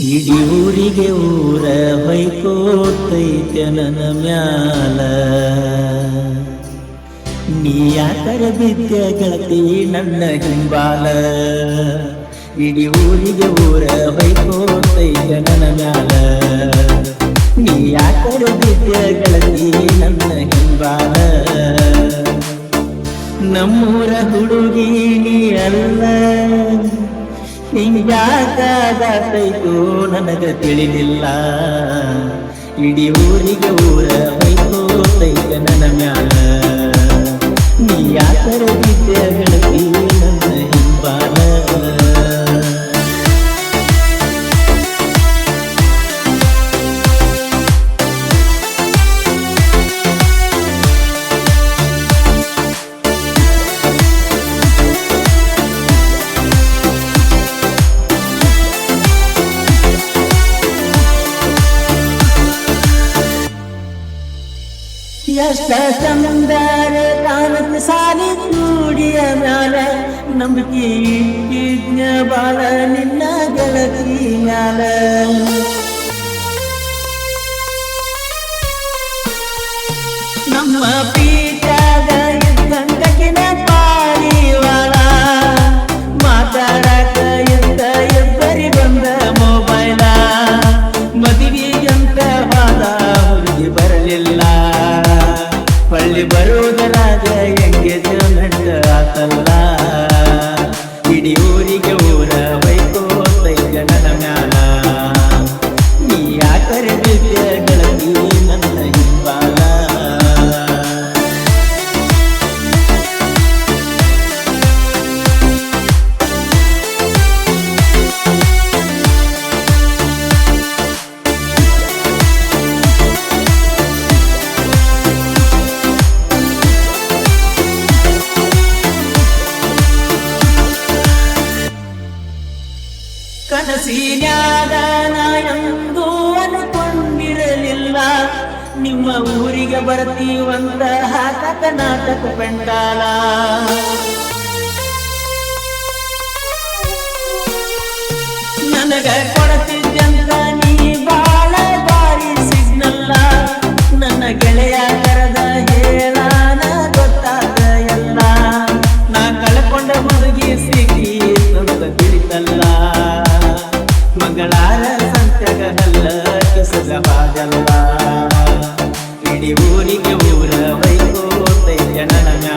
ಇಡೀ ಊರಿಗೆ ಊರ ಹೊಯ್ಕೋತೈತೆ ನನ್ನ ಮ್ಯಾಲ. ನೀ ಯಾಕರ ಬಿದ್ದೆ ಗೆಳತಿ ನನ್ನ ಹಿಂಬಾಲ. ಇಡೀ ಊರಿಗೆ ಊರ ಹೊಯ್ಕೋತೈತೆ ನನ್ನ ಮ್ಯಾಲ. ನೀ ಯಾಕರ ಬಿದ್ದೆ ಗೆಳತಿ ನನ್ನ ಹಿಂಬಾಲ. ನಮ್ಮೂರ ಹುಡುಗಿ ನೀ ಅಲ್ಲ. ಹಿಂಗ್ಯಾಕಾಗತೈತು ನನಗ ತಿಳಿಲಿಲ್ಲ ಇಡೀ ಊರಿಗೆ ಊರ ಹೊಯ್ಕೋತೈತ ನನ್ನ ಮ್ಯಾಲ. ನೀ ಯಾಕರ ಬಿದ್ದೆ ಗೆಳತಿ ನನ್ನ ಹಿಂಬಾಲ. ಎಷ್ಟ ಚಂದಾರ ಕಾಣತ್ ಸಾಲಿ ಕೂಡಿಯ ಮ್ಯಾಲ ನಂಬಿಕೆ ಇಟ್ಟಿದ್ನ ಬಾಳ ನಿನ್ನ ಗೆಳತಿ ಮ್ಯಾಲ ನಮ್ಮ ಪೀಠಾಗ ಕನಸಿನ್ಯಾಗ ನಾ ಅನುಕೊಂಡಿರಲಿಲ್ಲ. ನಿಮ್ಮ ಊರಿಗೆ ಬರ್ತೀವಂತಹ ಹಾಕಕ ನಾಟಕ ಪೆಂಡಾಲ. ನನಗ ಕೊಡತಿದ್ದಂತ ವೈಕೋತೈತೆ ನನ್ನ ಮ್ಯಾಲ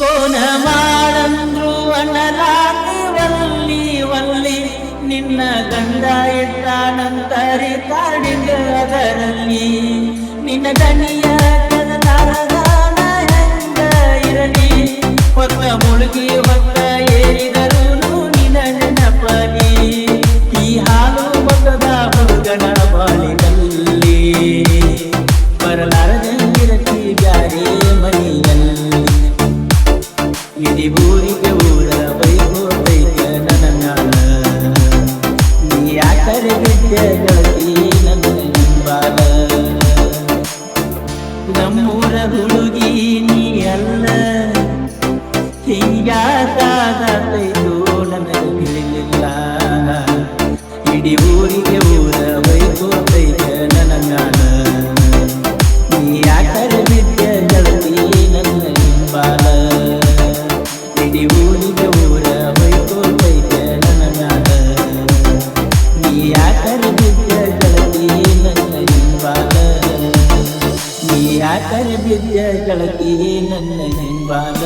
ಕೋನ ಮಾಡಂದ್ರು ಅನ್ನಲಾತಿ ವಲ್ಲಿ ವಲ್ಲಿ ನಿನ್ನ ಗಂಡ ಎತ್ತಾನಂತರಿ ಕಾಡಿಂದ ಅದರಲ್ಲಿ. ನಿನ್ನ ದನಿಯ ಕದಲಾರದಾನ ಹೆಂಗ ಇರಲಿ? ಹೊತ್ತ ಮುಳುಗಿ ಇಡೀ ಊರಿಗೆ ಊರ ಬೈಕೋತೈತ ನನ್ನ ಮ್ಯಾಲ ನೀ ಯಾಕರೆ ಬಿದ್ದೆ ಗೆಳತಿ ನನ್ನ ನೀ ಅಲ್ಲ. ನನಗೆ ತಿಳಿಲಿಲ್ಲ ಇಡೀ ಯಾಕರೆ ಬಿದ್ದ ಕಳಕಿಯೇ ನನ್ನ ಹೆಂಬಾಲ